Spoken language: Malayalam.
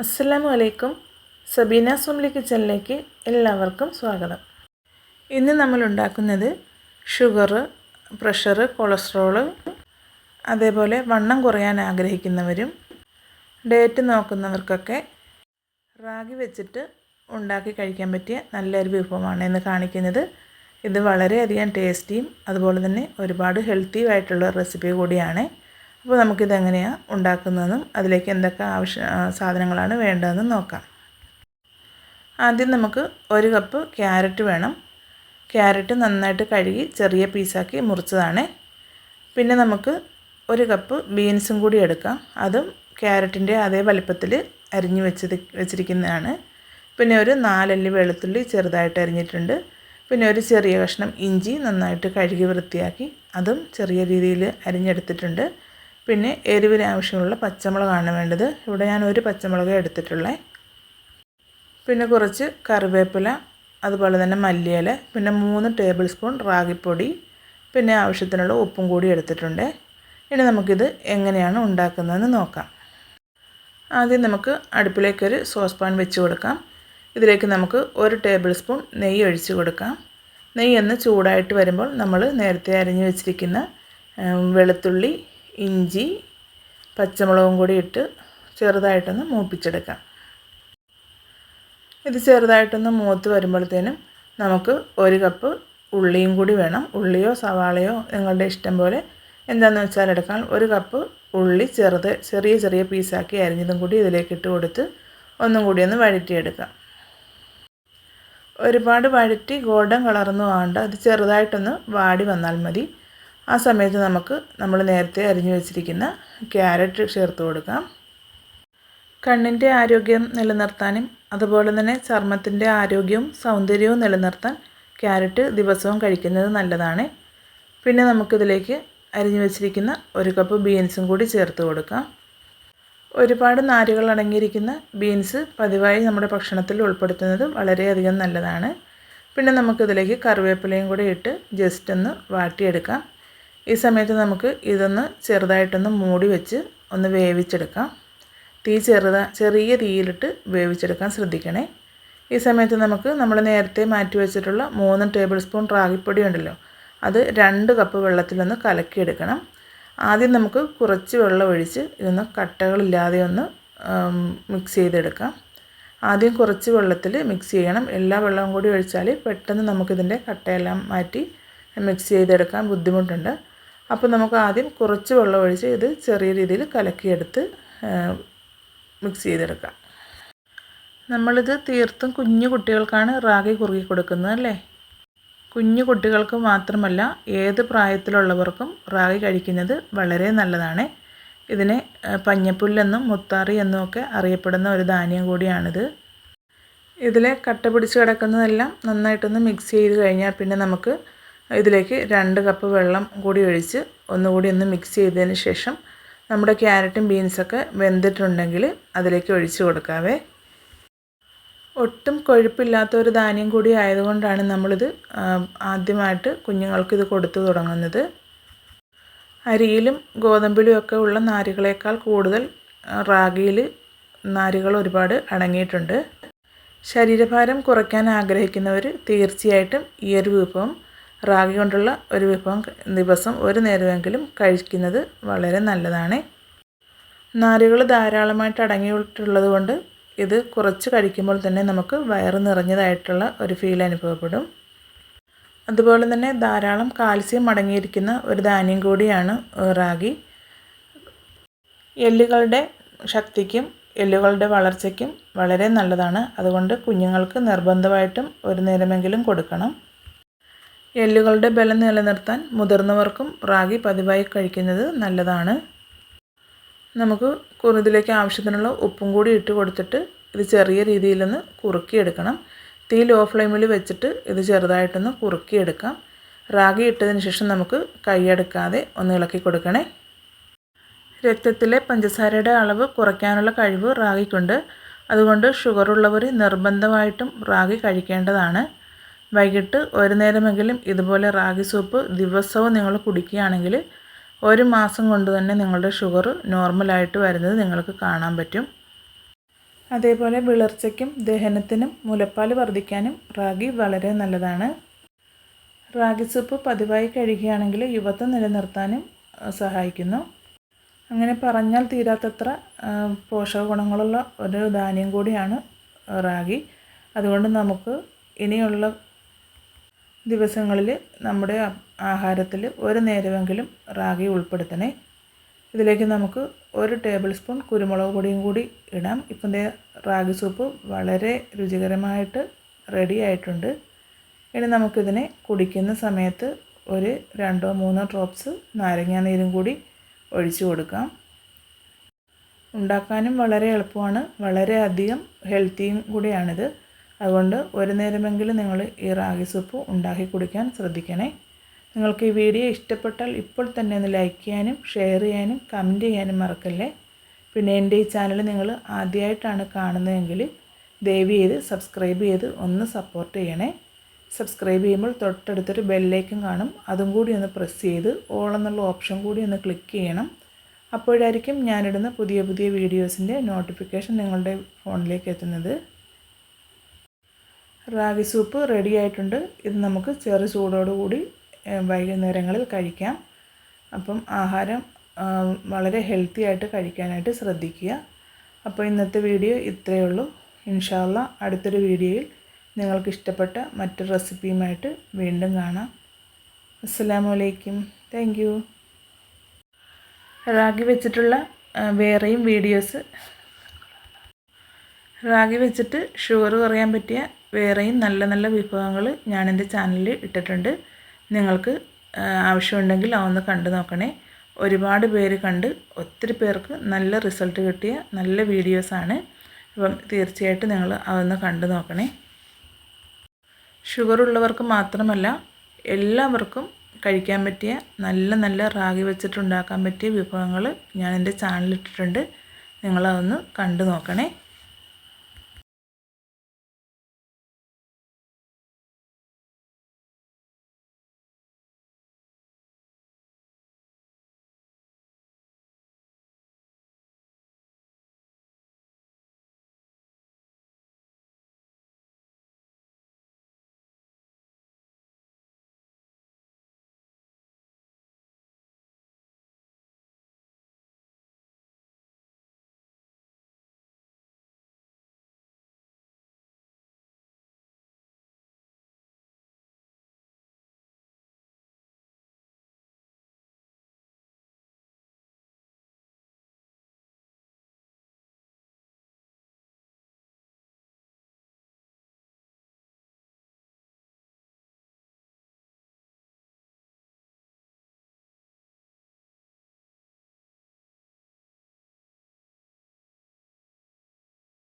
അസ്സലാമു അലൈക്കും സബീന സുംലി കിച്ചണിലേക്ക് എല്ലാവർക്കും സ്വാഗതം. ഇന്ന് നമ്മൾ ഉണ്ടാക്കുന്നത് ഷുഗർ പ്രഷർ കൊളസ്ട്രോൾ അതേപോലെ വണ്ണം കുറയാൻ ആഗ്രഹിക്കുന്നവരും ഡയറ്റ് നോക്കുന്നവർക്കൊക്കെ റാഗി വെച്ചിട്ട് ഉണ്ടാക്കി കഴിക്കാൻ പറ്റിയ നല്ലൊരു വിഭവമാണ് എന്ന് കാണിക്കുന്നത്. ഇത് വളരെയധികം ടേസ്റ്റിയും അതുപോലെ തന്നെ ഒരുപാട് ഹെൽത്തിയുമായിട്ടുള്ള റെസിപ്പി കൂടിയാണ്. അപ്പോൾ നമുക്കിത് എങ്ങനെയാണ് ഉണ്ടാക്കുന്നതെന്നും അതിലേക്ക് എന്തൊക്കെ ആവശ്യ സാധനങ്ങളാണ് വേണ്ടതെന്നും നോക്കാം. ആദ്യം നമുക്ക് ഒരു കപ്പ് ക്യാരറ്റ് വേണം. ക്യാരറ്റ് നന്നായിട്ട് കഴുകി ചെറിയ പീസാക്കി മുറിച്ചതാണ്. പിന്നെ നമുക്ക് ഒരു കപ്പ് ബീൻസും കൂടി എടുക്കാം. അതും ക്യാരറ്റിന്റെ അതേ വലിപ്പത്തിൽ അരിഞ്ഞു വെച്ചത് വെച്ചിരിക്കുന്നതാണ്. പിന്നെ ഒരു നാലല്ലി വെളുത്തുള്ളി ചെറുതായിട്ട് അരിഞ്ഞിട്ടുണ്ട്. പിന്നെ ഒരു ചെറിയ കഷ്ണം ഇഞ്ചി നന്നായിട്ട് കഴുകി വൃത്തിയാക്കി അതും ചെറിയ രീതിയിൽ അരിഞ്ഞെടുത്തിട്ടുണ്ട്. പിന്നെ എരിവിന് ആവശ്യമുള്ള പച്ചമുളകാണ് വേണ്ടത്. ഇവിടെ ഞാൻ ഒരു പച്ചമുളക് എടുത്തിട്ടുള്ളത് പിന്നെ കുറച്ച് കറിവേപ്പില അതുപോലെ തന്നെ മല്ലിയില പിന്നെ മൂന്ന് ടേബിൾ സ്പൂൺ റാഗിപ്പൊടി പിന്നെ ആവശ്യത്തിനുള്ള ഉപ്പും കൂടി എടുത്തിട്ടുണ്ട്. ഇനി നമുക്കിത് എങ്ങനെയാണ് ഉണ്ടാക്കുന്നതെന്ന് നോക്കാം. ആദ്യം നമുക്ക് അടുപ്പിലേക്കൊരു സോസ് പാൻ വെച്ച് കൊടുക്കാം. ഇതിലേക്ക് നമുക്ക് ഒരു ടേബിൾ സ്പൂൺ നെയ്യ് ഒഴിച്ച് കൊടുക്കാം. നെയ്യ് ഒന്ന് ചൂടായിട്ട് വരുമ്പോൾ നമ്മൾ നേരത്തെ അരിഞ്ഞു വെച്ചിരിക്കുന്ന വെളുത്തുള്ളി ഇഞ്ചി പച്ചമുളകും കൂടി ഇട്ട് ചെറുതായിട്ടൊന്ന് മൂപ്പിച്ചെടുക്കാം. ഇത് ചെറുതായിട്ടൊന്ന് മൂത്ത് വരുമ്പോഴത്തേനും നമുക്ക് ഒരു കപ്പ് ഉള്ളിയും കൂടി വേണം. ഉള്ളിയോ സവാളയോ നിങ്ങളുടെ ഇഷ്ടം പോലെ എന്താണെന്ന് വെച്ചാൽ എടുക്കാം. ഒരു കപ്പ് ഉള്ളി ചെറുത് ചെറിയ ചെറിയ പീസാക്കി അരിഞ്ഞതും കൂടി ഇതിലേക്ക് ഇട്ട് കൊടുത്ത് ഒന്നും കൂടി ഒന്ന് വഴറ്റിയെടുക്കാം. ഒരുപാട് വഴറ്റി ഗോൾഡൻ കളറൊന്നും വേണ്ട അത് ചെറുതായിട്ടൊന്ന് വാടി വന്നാൽ മതി. ആ സമയത്ത് നമുക്ക് നമ്മൾ നേരത്തെ അരിഞ്ഞു വെച്ചിരിക്കുന്ന ക്യാരറ്റ് ചേർത്ത് കൊടുക്കാം. കണ്ണിന്റെ ആരോഗ്യം നിലനിർത്താനും അതുപോലെ തന്നെ ചർമ്മത്തിന്റെ ആരോഗ്യവും സൗന്ദര്യവും നിലനിർത്താൻ ക്യാരറ്റ് ദിവസവും കഴിക്കുന്നത് നല്ലതാണ്. പിന്നെ നമുക്കിതിലേക്ക് അരിഞ്ഞു വെച്ചിരിക്കുന്ന ഒരു കപ്പ് ബീൻസും കൂടി ചേർത്ത് കൊടുക്കാം. ഒരുപാട് നാരുകൾ അടങ്ങിയിരിക്കുന്ന ബീൻസ് പതിവായി നമ്മുടെ ഭക്ഷണത്തിൽ ഉൾപ്പെടുത്തുന്നത് വളരെയധികം നല്ലതാണ്. പിന്നെ നമുക്കിതിലേക്ക് കറിവേപ്പിലയും കൂടി ഇട്ട് ജസ്റ്റ് ഒന്ന് വാട്ടിയെടുക്കാം. ഈ സമയത്ത് നമുക്ക് ഇതൊന്ന് ചെറുതായിട്ടൊന്ന് മൂടി വെച്ച് ഒന്ന് വേവിച്ചെടുക്കാം. തീ ചെറുതാ ചെറിയ തീയിലിട്ട് വേവിച്ചെടുക്കാൻ ശ്രദ്ധിക്കണേ. ഈ സമയത്ത് നമുക്ക് നമ്മൾ നേരത്തെ മാറ്റി വെച്ചിട്ടുള്ള മൂന്ന് ടേബിൾ സ്പൂൺ റാഗിപ്പൊടി ഉണ്ടല്ലോ അത് രണ്ട് കപ്പ് വെള്ളത്തിലൊന്ന് കലക്കിയെടുക്കണം. ആദ്യം നമുക്ക് കുറച്ച് വെള്ളം ഒഴിച്ച് ഇതൊന്ന് കട്ടകളില്ലാതെ ഒന്ന് മിക്സ് ചെയ്തെടുക്കാം. ആദ്യം കുറച്ച് വെള്ളത്തിൽ മിക്സ് ചെയ്യണം. എല്ലാ വെള്ളവും കൂടി ഒഴിച്ചാൽ പെട്ടെന്ന് നമുക്കിതിന്റെ കട്ടയെല്ലാം മാറ്റി മിക്സ് ചെയ്തെടുക്കാൻ ബുദ്ധിമുട്ടുണ്ട്. അപ്പോൾ നമുക്ക് ആദ്യം കുറച്ച് വെള്ളം ഒഴിച്ച് ഇത് ചെറിയ രീതിയിൽ കലക്കിയെടുത്ത് മിക്സ് ചെയ്തെടുക്കാം. നമ്മളിത് തീർത്തും കുഞ്ഞു കുട്ടികൾക്കാണ് റാഗി കുറുകി കൊടുക്കുന്നത് അല്ലേ? കുഞ്ഞു കുട്ടികൾക്ക് മാത്രമല്ല ഏത് പ്രായത്തിലുള്ളവർക്കും റാഗി കഴിക്കുന്നത് വളരെ നല്ലതാണ്. ഇതിനെ പഞ്ഞപ്പുല്ലെന്നും മുത്താറി എന്നും ഒക്കെ അറിയപ്പെടുന്ന ഒരു ധാന്യം കൂടിയാണിത്. ഇതിലെ കട്ട പിടിച്ച് കിടക്കുന്നതെല്ലാം നന്നായിട്ടൊന്ന് മിക്സ് ചെയ്ത് കഴിഞ്ഞാൽ പിന്നെ നമുക്ക് ഇതിലേക്ക് രണ്ട് കപ്പ് വെള്ളം കൂടി ഒഴിച്ച് ഒന്നുകൂടി ഒന്ന് മിക്സ് ചെയ്തതിന് ശേഷം നമ്മുടെ ക്യാരറ്റും ബീൻസൊക്കെ വെന്തിട്ടുണ്ടെങ്കിൽ അതിലേക്ക് ഒഴിച്ച് കൊടുക്കാവേ. ഒട്ടും കൊഴുപ്പില്ലാത്ത ഒരു ധാന്യം കൂടി ആയതുകൊണ്ടാണ് നമ്മളിത് ആദ്യമായിട്ട് കുഞ്ഞുങ്ങൾക്ക് ഇത് കൊടുത്തു തുടങ്ങുന്നത്. അരിയിലും ഗോതമ്പിലും ഒക്കെ ഉള്ള നാരുകളേക്കാൾ കൂടുതൽ റാഗിയിൽ നാരുകൾ ഒരുപാട് അടങ്ങിയിട്ടുണ്ട്. ശരീരഭാരം കുറയ്ക്കാൻ ആഗ്രഹിക്കുന്നവർ തീർച്ചയായിട്ടും ഈ ഒരു വിഭവം റാഗി കൊണ്ടുള്ള ഒരു വിഭവം ദിവസം ഒരു നേരമെങ്കിലും കഴിക്കുന്നത് വളരെ നല്ലതാണ്. നാരുകൾ ധാരാളമായിട്ട് അടങ്ങിയിട്ടുള്ളത് കൊണ്ട് ഇത് കുറച്ച് കഴിക്കുമ്പോൾ തന്നെ നമുക്ക് വയറ് നിറഞ്ഞതായിട്ടുള്ള ഒരു ഫീൽ അനുഭവപ്പെടും. അതുപോലെ തന്നെ ധാരാളം കാൽസ്യം അടങ്ങിയിരിക്കുന്ന ഒരു ധാന്യം കൂടിയാണ് റാഗി. എല്ലുകളുടെ ശക്തിക്കും എല്ലുകളുടെ വളർച്ചയ്ക്കും വളരെ നല്ലതാണ്. അതുകൊണ്ട് കുഞ്ഞുങ്ങൾക്ക് നിർബന്ധമായിട്ടും ഒരു നേരമെങ്കിലും കൊടുക്കണം. എല്ലുകളുടെ ബലം നിലനിർത്താൻ മുതിർന്നവർക്കും റാഗി പതിവായി കഴിക്കുന്നത് നല്ലതാണ്. നമുക്ക് കുറുതിലേക്ക് ആവശ്യത്തിനുള്ള ഉപ്പും കൂടി ഇട്ട് കൊടുത്തിട്ട് ഇത് ചെറിയ രീതിയിലൊന്ന് കുറുക്കിയെടുക്കണം. തീ ലോ ഫ്ലെയിമിൽ വെച്ചിട്ട് ഇത് ചെറുതായിട്ടൊന്ന് കുറുക്കിയെടുക്കാം. റാഗി ഇട്ടതിന് ശേഷം നമുക്ക് കൈയെടുക്കാതെ ഒന്ന് ഇളക്കി കൊടുക്കണേ. രക്തത്തിലെ പഞ്ചസാരയുടെ അളവ് കുറയ്ക്കാനുള്ള കഴിവ് റാഗിക്കുണ്ട്. അതുകൊണ്ട് ഷുഗറുള്ളവർ നിർബന്ധമായിട്ടും റാഗി കഴിക്കേണ്ടതാണ്. വൈകിട്ട് ഒരു നേരമെങ്കിലും ഇതുപോലെ റാഗി സൂപ്പ് ദിവസവും നിങ്ങൾ കുടിക്കുകയാണെങ്കിൽ ഒരു മാസം കൊണ്ട് തന്നെ നിങ്ങളുടെ ഷുഗർ നോർമലായിട്ട് വരുന്നത് നിങ്ങൾക്ക് കാണാൻ പറ്റും. അതേപോലെ വിളർച്ചയ്ക്കും ദഹനത്തിനും മുലപ്പാൽ വർദ്ധിക്കാനും റാഗി വളരെ നല്ലതാണ്. റാഗി സൂപ്പ് പതിവായി കഴിക്കുകയാണെങ്കിൽ യുവത്വം നിലനിർത്താനും സഹായിക്കുന്നു. അങ്ങനെ പറഞ്ഞാൽ തീരാത്തത്ര പോഷക ഗുണങ്ങളുള്ള ഒരു ധാന്യം കൂടിയാണ് റാഗി. അതുകൊണ്ട് നമുക്ക് ഇനിയുള്ള ദിവസങ്ങളിൽ നമ്മുടെ ആഹാരത്തിൽ ഒരു നേരമെങ്കിലും റാഗി ഉൾപ്പെടുത്തണേ. ഇതിലേക്ക് നമുക്ക് ഒരു ടേബിൾ സ്പൂൺ കുരുമുളക് പൊടിയും കൂടി ഇടാം. ഇപ്പം റാഗി സൂപ്പ് വളരെ രുചികരമായിട്ട് റെഡി ആയിട്ടുണ്ട്. ഇനി നമുക്കിതിനെ കുടിക്കുന്ന സമയത്ത് ഒരു രണ്ടോ മൂന്നോ ഡ്രോപ്സ് നാരങ്ങാ നീരും കൂടി ഒഴിച്ചു കൊടുക്കാം. ഉണ്ടാക്കാനും വളരെ എളുപ്പമാണ്. വളരെ അധികം ഹെൽത്തിയും കൂടിയാണിത്. അതുകൊണ്ട് ഒരു നേരമെങ്കിലും നിങ്ങൾ ഈ റാഗി സൂപ്പ് ഉണ്ടാക്കി കുടിക്കാൻ ശ്രദ്ധിക്കണേ. നിങ്ങൾക്ക് ഈ വീഡിയോ ഇഷ്ടപ്പെട്ടാൽ ഇപ്പോൾ തന്നെ ഒന്ന് ലൈക്ക് ചെയ്യാനും ഷെയർ ചെയ്യാനും കമന്റ് ചെയ്യാനും മറക്കല്ലേ. പിന്നെ എന്റെ ഈ ചാനൽ നിങ്ങൾ ആദ്യമായിട്ടാണ് കാണുന്നതെങ്കിൽ ദയവ് ചെയ്ത് സബ്സ്ക്രൈബ് ചെയ്ത് ഒന്ന് സപ്പോർട്ട് ചെയ്യണേ. സബ്സ്ക്രൈബ് ചെയ്യുമ്പോൾ തൊട്ടടുത്തൊരു ബെല്ലേക്കും കാണും. അതും കൂടി ഒന്ന് പ്രസ് ചെയ്ത് ഓൾ എന്നുള്ള ഓപ്ഷൻ കൂടി ഒന്ന് ക്ലിക്ക് ചെയ്യണം. അപ്പോഴായിരിക്കും ഞാനിടുന്ന പുതിയ പുതിയ വീഡിയോസിന്റെ നോട്ടിഫിക്കേഷൻ നിങ്ങളുടെ ഫോണിലേക്ക് എത്തുന്നത്. റാഗി സൂപ്പ് റെഡി ആയിട്ടുണ്ട്. ഇത് നമുക്ക് ചെറു ചൂടോടുകൂടി വൈകുന്നേരങ്ങളിൽ കഴിക്കാം. അപ്പം ആഹാരം വളരെ ഹെൽത്തി ആയിട്ട് കഴിക്കാനായിട്ട് ശ്രദ്ധിക്കുക. അപ്പോൾ ഇന്നത്തെ വീഡിയോ ഇത്രയേ ഉള്ളൂ. ഇൻഷാല്ല അടുത്തൊരു വീഡിയോയിൽ നിങ്ങൾക്ക് ഇഷ്ടപ്പെട്ട മറ്റു റെസിപ്പിയുമായിട്ട് വീണ്ടും കാണാം. അസ്സലാമലൈക്കും താങ്ക് യു. റാഗി വെച്ചിട്ടുള്ള വേറെയും വീഡിയോസ്. റാഗി വെച്ചിട്ട് ഷുഗർ കുറയാൻ പറ്റിയ വേറെയും നല്ല നല്ല വിഭവങ്ങൾ ഞാൻ എന്റെ ചാനലിൽ ഇട്ടിട്ടുണ്ട്. നിങ്ങൾക്ക് ആവശ്യമുണ്ടെങ്കിൽ അതൊന്ന് കണ്ടു നോക്കണേ. ഒരുപാട് പേര് കണ്ട് ഒത്തിരി പേർക്ക് നല്ല റിസൾട്ട് കിട്ടിയ നല്ല വീഡിയോസാണ്. അപ്പം തീർച്ചയായിട്ടും നിങ്ങൾ അതൊന്ന് കണ്ടു നോക്കണേ. ഷുഗർ ഉള്ളവർക്ക് മാത്രമല്ല എല്ലാവർക്കും കഴിക്കാൻ പറ്റിയ നല്ല നല്ല റാഗി വെച്ചിട്ടുണ്ടാക്കാൻ പറ്റിയ വിഭവങ്ങൾ ഞാൻ എന്റെ ചാനലിട്ടിട്ടുണ്ട് നിങ്ങളതൊന്ന് കണ്ടു നോക്കണേ.